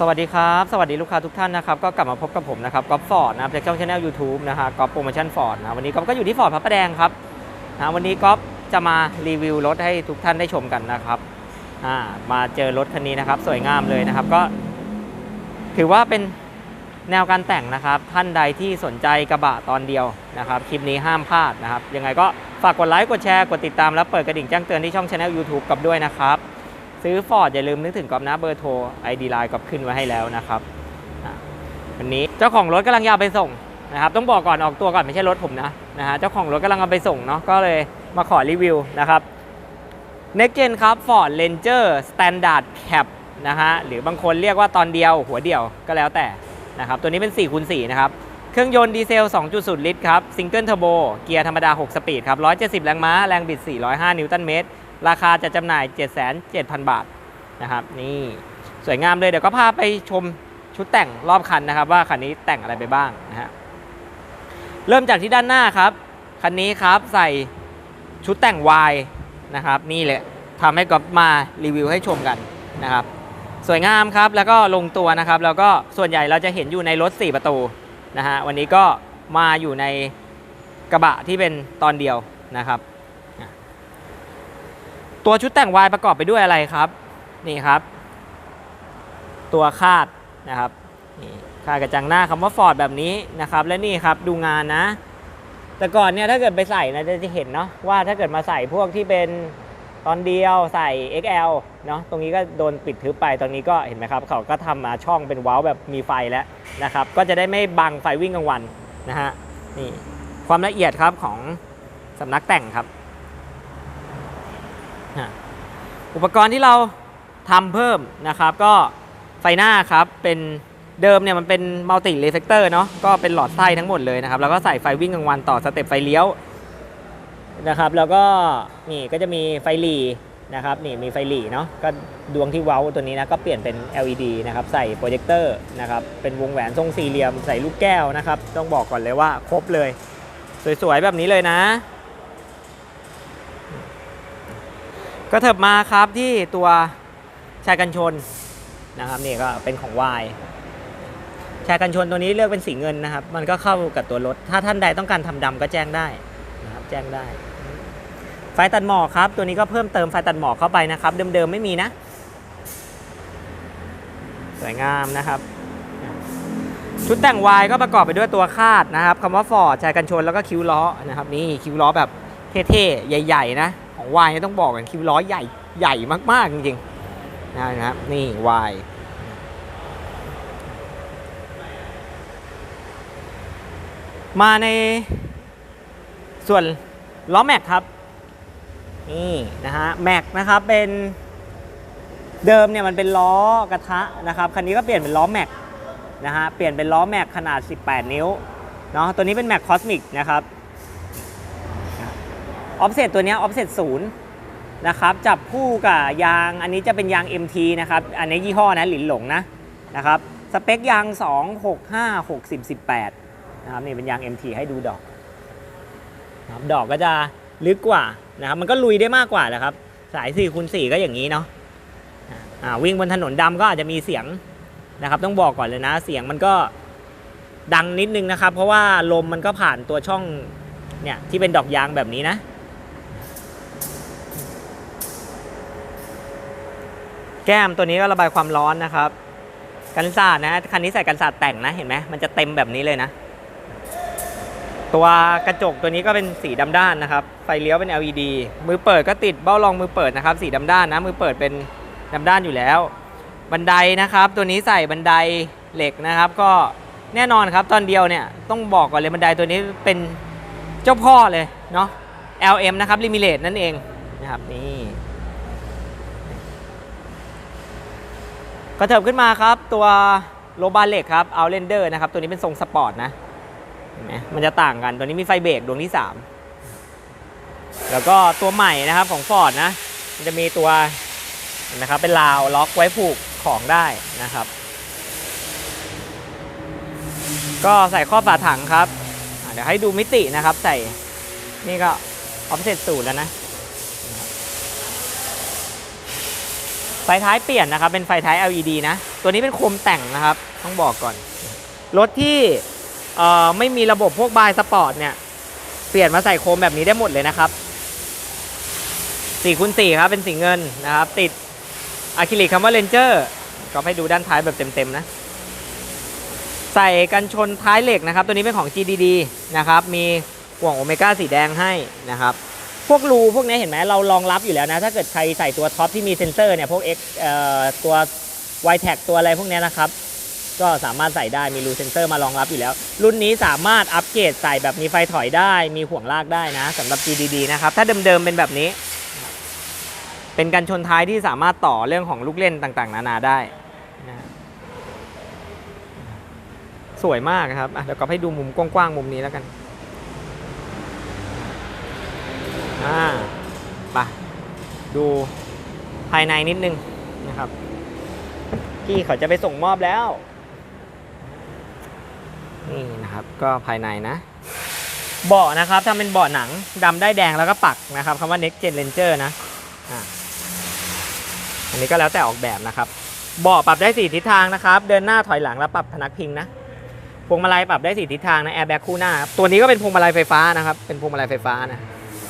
สวัสดีครับ สวัสดีลูกค้าทุกท่านนะครับ ก็กลับมาพบกับผมนะครับก๊อฟฟอร์ดนะครับจากช่องชาแนลยูทูบนะฮะก๊อฟโปรโมชั่นฟอร์ดนะวันนี้ก๊อฟก็อยู่ที่ฟอร์ดพระประแดงครับนะวันนี้ก๊อฟจะมารีวิวรถให้ทุกท่านได้ชมกันนะครับอ่ามาเจอรถคันนี้นะครับ สวยงามเลยนะครับก็ ถือว่าเป็นแนวการแต่งนะครับ ท่านใดที่สนใจกระบะตอนเดียวนะครับ คลิปนี้ห้ามพลาดนะครับยังไงก็ฝากกดไลค์กดแชร์กดติดตามและเปิดกระดิ่งแจ้งเตือนที่ช่องชาแนล YouTube กับด้วยนะครับ ซื้อฟอร์ดอย่าลืมนึกถึงกอบนะเบอร์โทรไอดีไลน์กอบขึ้นไว้ให้แล้วนะครับวันนี้เจ้าของรถกำลังจะเอาไปส่งนะครับต้องบอกก่อนออกตัวก่อนไม่ใช่รถผมนะนะฮะเจ้าของรถกำลังเอาไปส่งเนาะก็เลยมาขอรีวิวนะครับ Next Gen ครับ Ford Ranger Standard Cab นะฮะหรือบางคนเรียกว่าตอนเดียวหัวเดียวก็แล้วแต่นะครับตัวนี้เป็น4คูณ4นะครับ เครื่องยนต์ดีเซล 2.0 ลิตรครับซิงเกิลเทอร์โบเกียร์ธรรมดา 6 สปีดครับ170 แรงม้า แรงบิด 405 นิวตันเมตร ราคาจะจำหน่าย 7,700 บาทนะครับ นี่สวยงามเลยเดี๋ยวก็พาไปชมชุดแต่งรอบคันนะครับ ว่าคันนี้แต่งอะไรไปบ้างนะฮะเริ่มจากที่ด้านหน้าครับ คันนี้ครับใส่ชุดแต่ง Y นะครับ นี่แหละทำให้ก๊อฟมารีวิวให้ชมกันนะครับ สวยงามครับแล้วก็ลงตัวนะครับ แล้วก็ส่วนใหญ่เราจะเห็นอยู่ในรถ 4 ประตูนะฮะวันนี้ก็มาอยู่ในกระบะที่เป็นตอนเดียวนะครับ ตัวชุดแต่งวายประกอบไปด้วยอะไรครับ นี่ครับ ตัวคาดนะครับนี่คาดกระจังหน้าคำว่าฟอร์ดแบบนี้นะครับ และนี่ครับดูงานนะ แต่ก่อนเนี่ยถ้าเกิดไปใส่นะจะเห็นเนาะว่าถ้าเกิดมาใส่พวกที่เป็นตอนเดียวใส่ XL เนาะตรงนี้ก็โดนปิดทึบไปตอนนี้ก็เห็นไหมครับ เขาก็ทำมาช่องเป็นว้าล์วแบบมีไฟแล้วนะครับ ก็จะได้ไม่บังไฟวิ่งกลางวันนะฮะนี่ความละเอียดครับของสำนักแต่งครับ อุปกรณ์ที่เราทำเพิ่มนะครับ ก็ไฟหน้าครับเป็นเดิมเนี่ยมันเป็นมัลติเรฟเฟกเตอร์เนาะก็เป็นหลอดไส้ทั้งหมดเลยนะครับแล้วก็ใส่ไฟวิ่งกลางวันต่อสเต็ปไฟเลี้ยวนะครับแล้วก็นี่ก็จะมีไฟหลีนะครับนี่มีไฟหลีเนาะก็ดวงที่เว้าตัวนี้นะก็เปลี่ยนเป็น LED นะครับใส่โปรเจคเตอร์นะครับเป็นวงแหวนทรงสี่เหลี่ยมใส่ลูกแก้วนะครับต้องบอกก่อนเลยว่าครบเลย สวยๆแบบนี้เลยนะ ก็เถิบมาครับที่ตัวชายกันชนนะครับนี่ก็เป็นของ Y ชายกันชนตัวนี้เลือกเป็นสีเงินนะครับ มันก็เข้ากับตัวรถ ถ้าท่านใดต้องการทำดำก็แจ้งได้นะครับแจ้งได้ ไฟตัดหมอกครับ ตัวนี้ก็เพิ่มเติมไฟตัดหมอกเข้าไปนะครับ เดิมๆไม่มีนะ สวยงามนะครับชุดแต่ง Y ก็ประกอบไปด้วยตัวคาดนะครับคำว่าฟอร์ดชายกันชนแล้วก็คิ้วล้อนะครับนี่คิ้วล้อแบบเท่ๆใหญ่ ๆ นะ ของ Y เนี่ยต้องบอกกันคิ้วล้อใหญ่ใหญ่มาก ๆ จริงๆนะครับ นี่ Y มาในส่วนล้อแม็กครับ นี่นะฮะแม็กนะครับเป็นเดิมเนี่ยมันเป็นล้อกระทะนะครับคันนี้ก็เปลี่ยนเป็นล้อแม็กนะฮะเปลี่ยนเป็นล้อแม็กขนาด 18 นิ้วเนาะตัวนี้เป็นแม็กคอสมิกนะครับ ออฟเซตตัวนี้ออฟเซตศูนย์นะครับจับคู่กับยางอันนี้จะเป็นยาง MT นะครับอันนี้ยี่ห้อนะหลินหลงนะนะครับสเปคยาง 2 6 5 60 18นะครับนี่เป็นยาง MT ให้ดูดอกนะครับดอกก็จะลึกกว่านะครับมันก็ลุยได้มากกว่าแหละครับสาย4คูณ4ก็อย่างนี้เนาะอ่าวิ่งบนถนนดำก็อาจจะมีเสียงนะครับต้องบอกก่อนเลยนะ เสียงมันก็ดังนิดนึงนะครับ เพราะว่าลมมันก็ผ่านตัวช่องเนี่ยที่เป็นดอกยางแบบนี้นะ แก้มตัวนี้ก็ระบายความร้อนนะครับ กันศาสตร์นะคันนี้ใส่กันศาสตร์แต่งนะเห็นไหมมันจะเต็มแบบนี้เลยนะ ตัวกระจกตัวนี้ก็เป็นสีดำด้านนะครับ ไฟเลี้ยวเป็น LED มือเปิดก็ติดเบ้ารองมือเปิดนะครับ สีดำด้านนะ มือเปิดเป็นดำด้านอยู่แล้ว บันไดนะครับ ตัวนี้ใส่บันไดเหล็กนะครับ ก็แน่นอนครับตอนเดียวเนี่ยต้องบอกก่อนเลยบันไดตัวนี้เป็นเจ้าพ่อเลยเนาะ LM นะครับลิมิเลตนั่นเองนะครับนี่ กระเถิบขึ้นมาครับ ตัวโลบาเล็กครับเอาเรนเดอร์นะครับตัวนี้เป็นทรงสปอร์ตนะเห็นไหมมันจะต่างกันตัวนี้มีไฟเบรกดวงที่ 3 แล้วก็ตัวใหม่นะครับของ Ford นะมันจะมีตัวนไหมครับเป็นราวล็อกไว้ผูกของได้นะครับ ก็ใส่ข้อฝาถังครับเดี๋ยวให้ดูมิตินะครับ ใส่นี่ก็ออฟเซตสูตรแล้วนะ ไฟท้ายเปลี่ยนนะครับ เป็นไฟท้าย LED นะ ตัวนี้เป็นโคมแต่งนะครับ ต้องบอกก่อน รถที่ไม่มีระบบพวกบายสปอร์ตเนี่ย เปลี่ยนมาใส่โคมแบบนี้ได้หมดเลยนะครับ4คูณ4ครับ เป็นสีเงินนะครับ ติดอะคริลิกคำว่า Ranger ก็ให้ดูด้านท้ายแบบเต็มๆนะ ใส่กันชนท้ายเหล็กนะครับ ตัวนี้เป็นของ GDD นะครับ มีห่วงโอเมก้าสีแดงให้นะครับ พวกรูพวกนี้เห็นไหมเรารองรับอยู่แล้วนะ ถ้าเกิดใครใส่ตัวท็อปที่มีเซ็นเซอร์เนี่ยพวก X เอ่อตัว y t a g ตัวอะไรพวกนี้นะครับ ก็สามารถใส่ได้มีรูเซนเซอร์มารองรับอยู่แล้ว รุ่นนี้สามารถอัปเกรดใส่แบบมีไฟถอยได้ มีห่วงลากได้นะสำหรับ GDD นะครับ ถ้าเดิมๆเป็นแบบนี้ เป็นกันชนท้ายที่สามารถต่อเรื่องของลูกเล่นต่างๆ นานาได้นะสวยมากครับเดี๋ยวก็ให้ดูมุมกว้างๆมุมนี้แล้วกัน อ่าไป ดูภายในนิดนึงนะครับพี่เขาจะไปส่งมอบแล้ว นี่นะครับก็ภายในนะ เบาะนะครับถ้าเป็นเบาะหนังดำได้แดงแล้วก็ปักนะครับคำว่า next gen ranger นะอ่าอันนี้ก็แล้วแต่ออกแบบนะครับเบาะปรับได้สี่ทิศทางนะครับ เดินหน้าถอยหลังแล้วปรับพนักพิงนะพวงมาลัยปรับได้สี่ทิศทางนะแอร์แบ็กคู่หน้า ตัวนี้ก็เป็นพวงมาลัยไฟฟ้านะครับ เป็นพวงมาลัยไฟฟ้านะ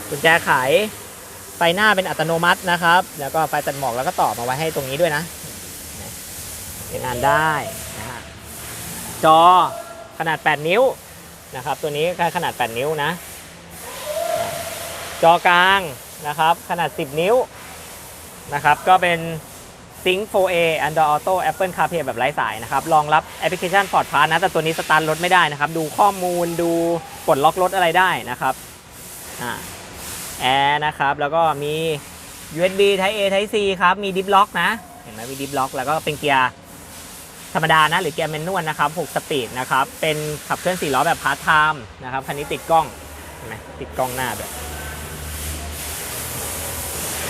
กุญแจไข ไฟหน้าเป็นอัตโนมัตินะครับ แล้วก็ไฟตัดหมอกแล้วก็ต่อมาไว้ให้ตรงนี้ด้วยนะใช้งานได้นะฮะจอขนาด 8 นิ้วนะครับ ตัวนี้ขนาด 8 นิ้วนะ จอกลางนะครับ ขนาด 10 นิ้วนะครับ ก็เป็น Sync 4A Android Auto Apple CarPlay แบบไร้สายนะครับ รองรับแอปพลิเคชัน Ford Pass นะ แต่ตัวนี้สตาร์ทรถไม่ได้นะครับ ดูข้อมูลดูปลดล็อกรถอะไรได้นะครับ อ่า แอร์นะครับ แล้วก็มี USB Type A Type C ครับ มีดิฟล็อกนะ เห็นไหมมีดิฟล็อกแล้วก็เป็นเกียร์ธรรมดานะ หรือเกียร์แมนนวลนะครับ 6 สปีดนะครับ เป็นขับเคลื่อน4ล้อแบบพาร์ทไทม์นะครับ คันนี้ติดกล้องเห็นไหมติดกล้องหน้าด้วย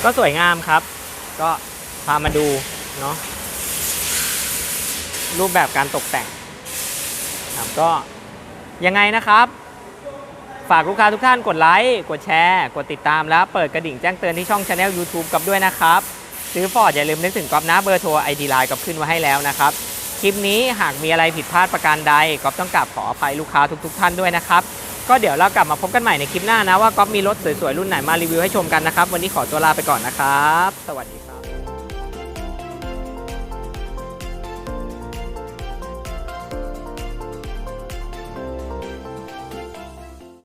ก็สวยงามครับ ก็พามาดูเนาะรูปแบบการตกแต่งครับก็ยังไงนะครับ ฝากลูกค้าทุกท่านกดไลค์ กดแชร์ กดติดตามแล้วเปิดกระดิ่งแจ้งเตือนที่ช่อง Channel YouTube กับด้วยนะครับ ซื้อฟอร์ดอย่าลืมนึกถึงกอบนะเบอร์โทรไอดีไลน์กับขึ้นไว้ให้แล้วนะครับ คลิปนี้หากมีอะไรผิดพลาดประการใดก๊อฟต้องกราบขออภัยลูกค้าทุกๆท่านด้วยนะครับ ก็เดี๋ยวเรากลับมาพบกันใหม่ในคลิปหน้านะว่าก๊อฟมีรถสวยๆรุ่นไหนมารีวิวให้ชมกันนะครับ วันนี้ขอตัวลาไปก่อนนะครับ สวัสดีครับ